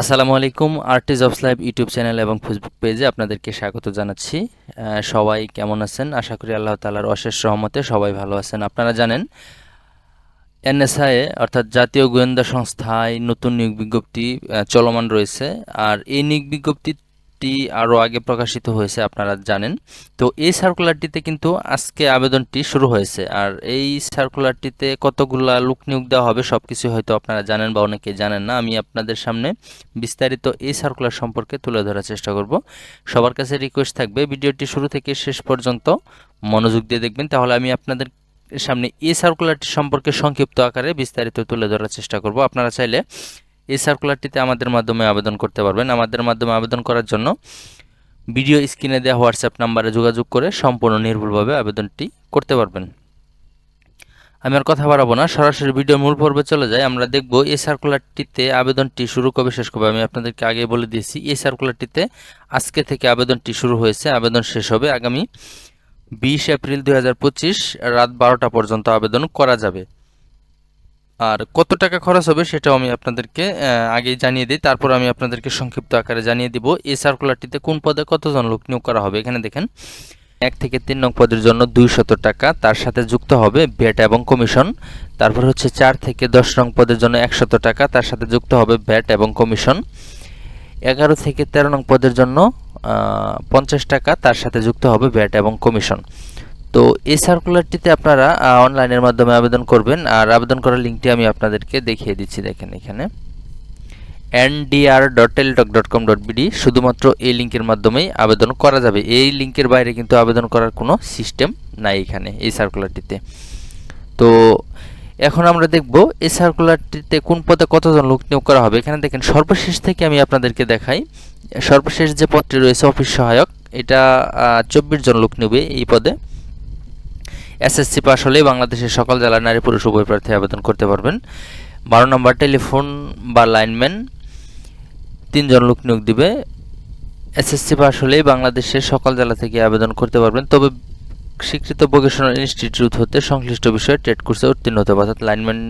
আসসালামু আলাইকুম artist of live YouTube channel এবং ফেসবুক পেজে আপনাদেরকে স্বাগত জানাচ্ছি। সবাই কেমন আছেন? আশা করি আল্লাহ তালার অশেষ রহমতে সবাই ভালো আছেন। আপনারা জানেন, এনএসআই অর্থাৎ জাতীয় গোয়েন্দা সংস্থায় নতুন নিয়োগ বিজ্ঞপ্তি চলমান রয়েছে। আর এই নিয়োগ বিজ্ঞপ্তিটি আরও আগে প্রকাশিত হয়েছে, আপনারা জানেন। তো এই সার্কুলারটিতে কিন্তু আজকে আবেদনটি শুরু হয়েছে। আর এই সার্কুলারটিতে কতগুলা লোক নিয়োগ দেওয়া হবে সব কিছু হয়তো আপনারা জানেন বা অনেকে জানেন না। আমি আপনাদের সামনে বিস্তারিত এই সার্কুলার সম্পর্কে তুলে ধরার চেষ্টা করব। সবার কাছে রিকোয়েস্ট থাকবে, ভিডিওটি শুরু থেকে শেষ পর্যন্ত মনোযোগ দিয়ে দেখবেন। তাহলে আমি আপনাদের সামনে এই সার্কুলারটি সম্পর্কে সংক্ষিপ্ত আকারে বিস্তারিত তুলে ধরার চেষ্টা করব। আপনারা চাইলে এই সার্কুলারটিতে আমাদের মাধ্যমে আবেদন করতে পারবেন। আমাদের মাধ্যমে আবেদন করার জন্য ভিডিও স্ক্রিনে দেওয়া হোয়াটসঅ্যাপ নাম্বারে যোগাযোগ করে সম্পূর্ণ নির্ভুলভাবে আবেদনটি করতে পারবেন। আমি আর কথা বাড়াবো না, সরাসরি ভিডিও মূল পর্বে চলে যাই। আমরা দেখব এই সার্কুলারটিতে আবেদনটি শুরু কবে, শেষ কবে? আমি আপনাদেরকে আগে বলে দিয়েছি, এই সার্কুলারটিতে আজকে থেকে আবেদনটি শুরু হয়েছে, আবেদন শেষ হবে। আগামী বিশ এপ্রিল দু হাজার পঁচিশ রাত বারোটা পর্যন্ত আবেদন করা যাবে। আর কত টাকা খরচ হবে সেটাও আমি আপনাদেরকে আগেই জানিয়ে দিই। তারপর আমি আপনাদেরকে সংক্ষিপ্ত আকারে জানিয়ে দিব। এই সার্কুলারটিতে কোন পদে কতজন লোক নিয়োগ করা হবে? এখানে দেখেন, এক থেকে তিন নং পদের জন্য দুইশত টাকা, তার সাথে যুক্ত হবে ভ্যাট এবং কমিশন তারপর হচ্ছে চার থেকে দশ নং পদের জন্য একশত টাকা, তার সাথে যুক্ত হবে ভ্যাট এবং কমিশন এগারো থেকে তেরো নং পদের জন্য পঞ্চাশ টাকা, তার সাথে যুক্ত হবে ভ্যাট এবং কমিশন তো এই সার্কুলারটিতে আপনারা অনলাইনের মাধ্যমে আবেদন করবেন। আর আবেদন করার লিঙ্কটি আমি আপনাদেরকে দেখিয়ে দিচ্ছি, দেখেন এখানে। NDR dot Teletalk dot com dot BD শুধুমাত্র এই লিঙ্কের মাধ্যমেই আবেদন করা যাবে। এই লিঙ্কের বাইরে কিন্তু আবেদন করার কোনো সিস্টেম নাই এখানে, এই সার্কুলারটিতে তো এখন আমরা দেখব, এই সার্কুলারটিতে কোন পদে কতজন লোক নিয়োগ করা হবে। এখানে দেখেন, সর্বশেষ থেকে আমি আপনাদেরকে দেখাই। সর্বশেষ যে পদটি রয়েছে, অফিস সহায়ক, এটা চব্বিশ জন লোক নেবে এই পদে। এসএসসি পাস হলেই বাংলাদেশের সকল জেলার নারী পুরুষ উভয় প্রার্থী আবেদন করতে পারবেন। বারো নম্বর টেলিফোন বা লাইনম্যান, তিনজন লোক নিয়োগ দিবে। এসএসসি পাস হলেই বাংলাদেশের সকল জেলা থেকে আবেদন করতে পারবেন। তবে স্বীকৃত ভোকেশনাল ইনস্টিটিউট হতে সংশ্লিষ্ট বিষয়ে টেট কোর্সে উত্তীর্ণ হতে হবে। অর্থাৎ লাইনম্যান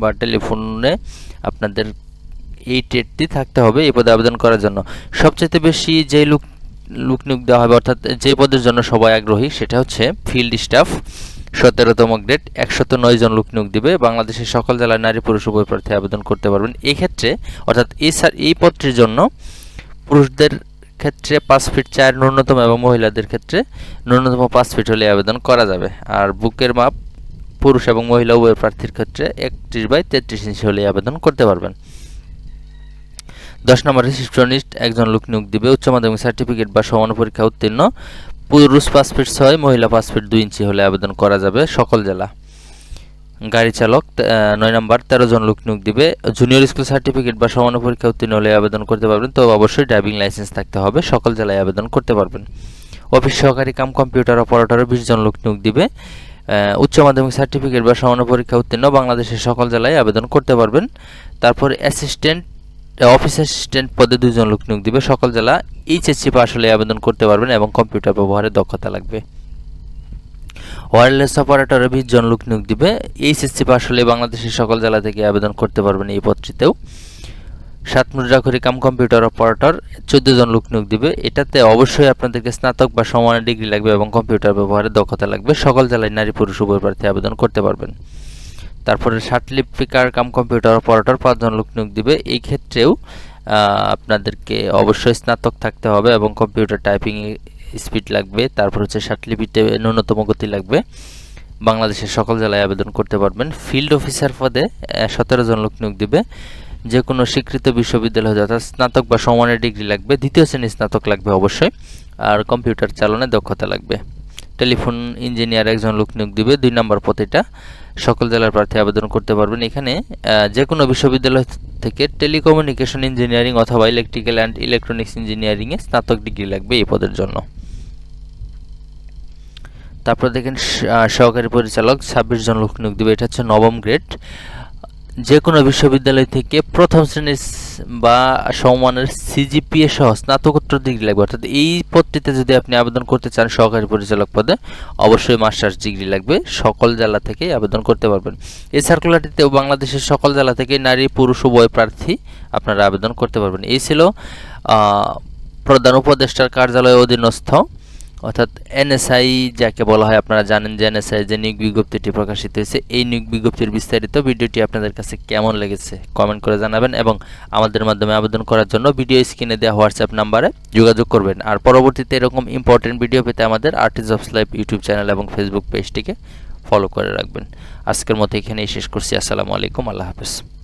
বা টেলিফোনে আপনাদের এই টেটটি থাকতে হবে এই পদে আবেদন করার জন্য। সবচেয়ে বেশি যে লোক লোক দেওয়া হবে, অর্থাৎ যে পদের জন্য সবাই আগ্রহী, সেটা হচ্ছে ফিল্ড স্টাফ সতেরোতম গ্রেড একশত নয় জন লোক দিবে। বাংলাদেশের সকল জেলার নারী পুরুষ উভয় প্রার্থী আবেদন করতে পারবেন। এই ক্ষেত্রে অর্থাৎ এই এই পদটির জন্য পুরুষদের ক্ষেত্রে পাঁচ ফিট চার ন্যূনতম এবং মহিলাদের ক্ষেত্রে ন্যূনতম পাঁচ ফিট হলে আবেদন করা যাবে। আর বুকের মাপ পুরুষ এবং মহিলা উভয় প্রার্থীর ক্ষেত্রে একত্রিশ বাই তেত্রিশ ইঞ্চি হলে আবেদন করতে পারবেন। দশ নম্বর রিসিপশনিস্ট, একজন লোক নিয়োগ দিবে, উচ্চ মাধ্যমিক সার্টিফিকেট বা সমান পরীক্ষা উত্তীর্ণ। পুরুষ পাঁচ ফিট ছয়, মহিলা পাঁচ ফিট দুই ইঞ্চি হলে আবেদন করা যাবে সকল জেলা। গাড়ি চালক নয় নম্বর, তেরো জন লোক নিয়োগ দিবে। জুনিয়র স্কুল সার্টিফিকেট বা সমান পরীক্ষা উত্তীর্ণ হলে আবেদন করতে পারবেন। তো অবশ্যই ড্রাইভিং লাইসেন্স থাকতে হবে, সকল জেলায় আবেদন করতে পারবেন। অফিস সহকারী কাম কম্পিউটার অপারেটরে বিশ জন লোক নিয়োগ দিবে। উচ্চ মাধ্যমিক সার্টিফিকেট বা সমান পরীক্ষা উত্তীর্ণ বাংলাদেশের সকল জেলায় আবেদন করতে পারবেন। তারপর অ্যাসিস্ট্যান্ট অফিস অ্যাসিস্ট্যান্ট পদে দুজন লোক নিয়োগ দিবে। সকল জেলা এইচএসসি পাস হলে আবেদন করতে পারবেন এবং কম্পিউটার ব্যবহারে দক্ষতা লাগবে। ওয়্যারলেস অপারেটরে বিশ জন লোক নিয়োগ দিবে। এইচএসসি পাস হলে বাংলাদেশের সকল জেলা থেকে আবেদন করতে পারবেন এই পদটিতেও। সাত মুদ্রাখরি কাম কম্পিউটার অপারেটর চোদ্দ জন লোক নিয়োগ দিবে। এটাতে অবশ্যই আপনাদেরকে স্নাতক বা সমানের ডিগ্রি লাগবে এবং কম্পিউটার ব্যবহারে দক্ষতা লাগবে। সকল জেলায় নারী পুরুষ উভয় প্রার্থী আবেদন করতে পারবেন। তারপরে সার্টিফিকার কাম কম্পিউটার অপারেটর পাঁচজন লোক নিয়োগ দিবে। এই ক্ষেত্রেও আপনাদেরকে অবশ্যই স্নাতক থাকতে হবে এবং কম্পিউটার টাইপিং স্পিড লাগবে। তারপর হচ্ছে সার্টিফিকেটে ন্যূনতম গতি লাগবে। বাংলাদেশের সকল জেলায় আবেদন করতে পারবেন। ফিল্ড অফিসার পদে সতেরো জন লোক নিয়োগ দিবে। যে কোনো স্বীকৃত বিশ্ববিদ্যালয় অর্থাৎ স্নাতক বা সমানের ডিগ্রি লাগবে। দ্বিতীয় শ্রেণির স্নাতক লাগবে অবশ্যই। আর কম্পিউটার চালনে দক্ষতা লাগবে। টেলিফোন ইঞ্জিনিয়ার একজন লোক নিয়োগ দিবে। দুই নম্বর পদেটা সকল জেলার প্রার্থী আবেদন করতে পারবেন। এখানে যে কোনো বিশ্ববিদ্যালয় থেকে টেলিকমিউনিকেশন ইঞ্জিনিয়ারিং অথবা ইলেকট্রিক্যাল অ্যান্ড ইলেকট্রনিক্স ইঞ্জিনিয়ারিংয়ে স্নাতক ডিগ্রি লাগবে এই পদের জন্য। তারপর দেখেন সহকারী পরিচালক ছাব্বিশ জন লোক নিয়োগ দেবে। এটা হচ্ছে নবম গ্রেড। যে কোনো বিশ্ববিদ্যালয় থেকে প্রথম শ্রেণির বা সমমানের সিজিপিএ সহ স্নাতকোত্তর ডিগ্রি লাগবে। অর্থাৎ এই পদটিতে যদি আপনি আবেদন করতে চান সহকারী পরিচালক পদে, অবশ্যই মাস্টার্স ডিগ্রি লাগবে। সকল জেলা থেকেই আবেদন করতে পারবেন। এই সার্কুলারটিতেও বাংলাদেশের সকল জেলা থেকে নারী, পুরুষ, উভয় প্রার্থী আপনারা আবেদন করতে পারবেন। এই ছিল প্রধান উপদেষ্টার কার্যালয় অধীনস্থ অর্থাৎ এনএসআই যাকে বলা হয়, আপনারা জানেন যে এনএসআই যে নিয়োগ বিজ্ঞপ্তিটি প্রকাশিত হয়েছে, এই নিয়োগ বিজ্ঞপ্তির বিস্তারিত ভিডিওটি আপনাদের কাছে কেমন লেগেছে কমেন্ট করে জানাবেন এবং আমাদের মাধ্যমে আবেদন করার জন্য ভিডিও স্ক্রিনে দেওয়া হোয়াটসঅ্যাপ নাম্বারে যোগাযোগ করবেন। আর পরবর্তীতে এরকম ইম্পর্টেন্ট ভিডিও পেতে আমাদের artist of life YouTube channel এবং ফেসবুক পেজটিকে ফলো করে রাখবেন। আজকের মতো এখানেই শেষ করছি। আসসালামু আলাইকুম। আল্লাহ হাফেজ।